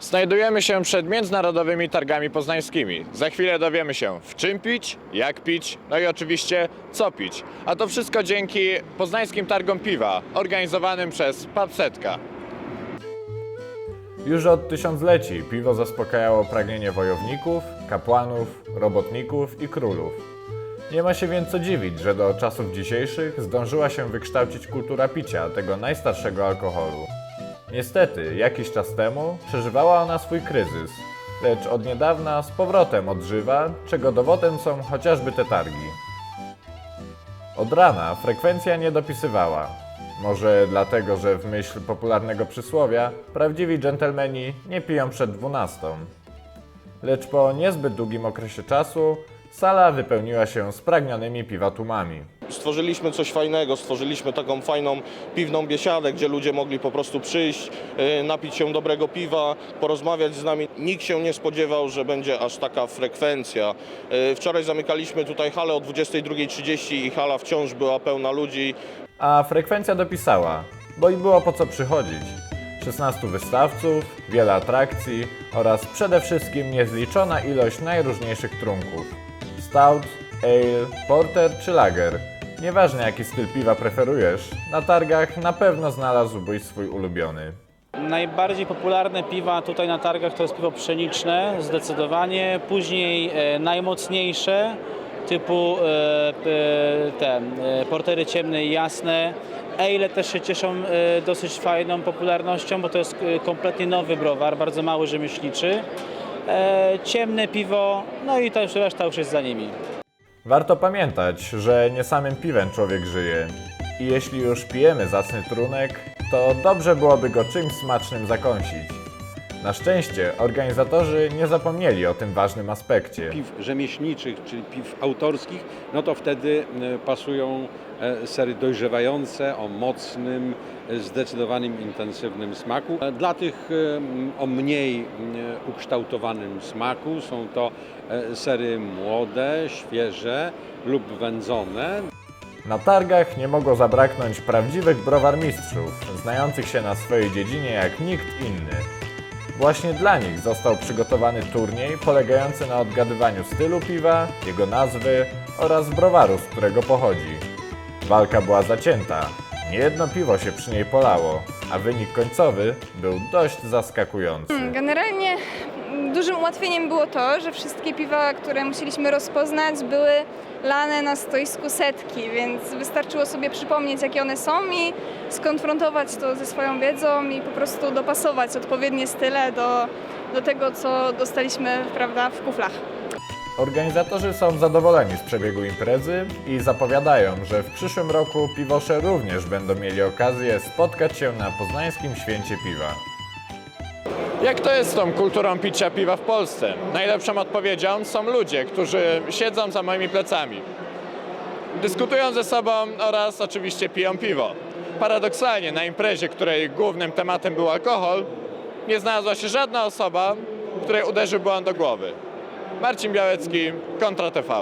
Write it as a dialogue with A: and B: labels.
A: Znajdujemy się przed międzynarodowymi targami poznańskimi. Za chwilę dowiemy się, w czym pić, jak pić, no i oczywiście co pić. A to wszystko dzięki poznańskim targom piwa, organizowanym przez Papsetka. Już od tysiącleci piwo zaspokajało pragnienie wojowników, kapłanów, robotników i królów. Nie ma się więc co dziwić, że do czasów dzisiejszych zdążyła się wykształcić kultura picia tego najstarszego alkoholu. Niestety, jakiś czas temu przeżywała ona swój kryzys, lecz od niedawna z powrotem odżywa, czego dowodem są chociażby te targi. Od rana frekwencja nie dopisywała. Może dlatego, że w myśl popularnego przysłowia prawdziwi dżentelmeni nie piją przed dwunastą. Lecz po niezbyt długim okresie czasu sala wypełniła się spragnionymi piwatumami.
B: Stworzyliśmy coś fajnego, stworzyliśmy taką fajną piwną biesiadę, gdzie ludzie mogli po prostu przyjść, y, napić się dobrego piwa, porozmawiać z nami. Nikt się nie spodziewał, że będzie aż taka frekwencja. Y, Wczoraj zamykaliśmy tutaj halę o 22.30 i hala wciąż była pełna ludzi.
A: A frekwencja dopisała, bo i było po co przychodzić. 16 wystawców, wiele atrakcji oraz przede wszystkim niezliczona ilość najróżniejszych trunków. Stout, ale, porter czy lager. Nieważne jaki styl piwa preferujesz, na targach na pewno znalazłbyś swój ulubiony.
C: Najbardziej popularne piwa tutaj na targach to jest piwo pszeniczne, zdecydowanie. Później e, najmocniejsze, typu e, e, te e, portery ciemne i jasne. Ale też się cieszą e, dosyć fajną popularnością, bo to jest e, kompletnie nowy browar, bardzo mały rzemieślniczy. E, ciemne piwo, no i to już reszta już jest za nimi.
A: Warto pamiętać, że nie samym piwem człowiek żyje. I jeśli już pijemy zacny trunek, to dobrze byłoby go czymś smacznym zakąsić. Na szczęście organizatorzy nie zapomnieli o tym ważnym aspekcie.
D: piw rzemieślniczych, czyli piw autorskich, no to wtedy pasują e, sery dojrzewające o mocnym, e, zdecydowanym, intensywnym smaku. E, Dla tych o mniej ukształtowanym smaku są to sery młode, świeże lub wędzone.
A: Na targach nie mogło zabraknąć prawdziwych browarmistrzów, znających się na swojej dziedzinie jak nikt inny. Właśnie dla nich został przygotowany turniej polegający na odgadywaniu stylu piwa, jego nazwy oraz browaru, z którego pochodzi. Walka była zacięta, niejedno piwo się przy niej polało, a wynik końcowy był dość zaskakujący.
E: Generalnie mm, dużym ułatwieniem było to, że wszystkie piwa, które musieliśmy rozpoznać, były lane na stoisku setki, więc wystarczyło sobie przypomnieć, jakie one są i skonfrontować to ze swoją wiedzą i po prostu dopasować odpowiednie style do, do tego, co dostaliśmy prawda, w kuflach.
A: Organizatorzy są zadowoleni z przebiegu imprezy i zapowiadają, że w przyszłym roku piwosze również będą mieli okazję spotkać się na poznańskim święcie piwa. Jak to jest z tą kulturą picia piwa w Polsce? Najlepszą odpowiedzią są ludzie, którzy siedzą za moimi plecami. Dyskutują ze sobą oraz oczywiście piją piwo. Paradoksalnie na imprezie, której głównym tematem był alkohol, nie znalazła się żadna osoba, której uderzyłby on do głowy. Marcin Białecki, Kontra TV.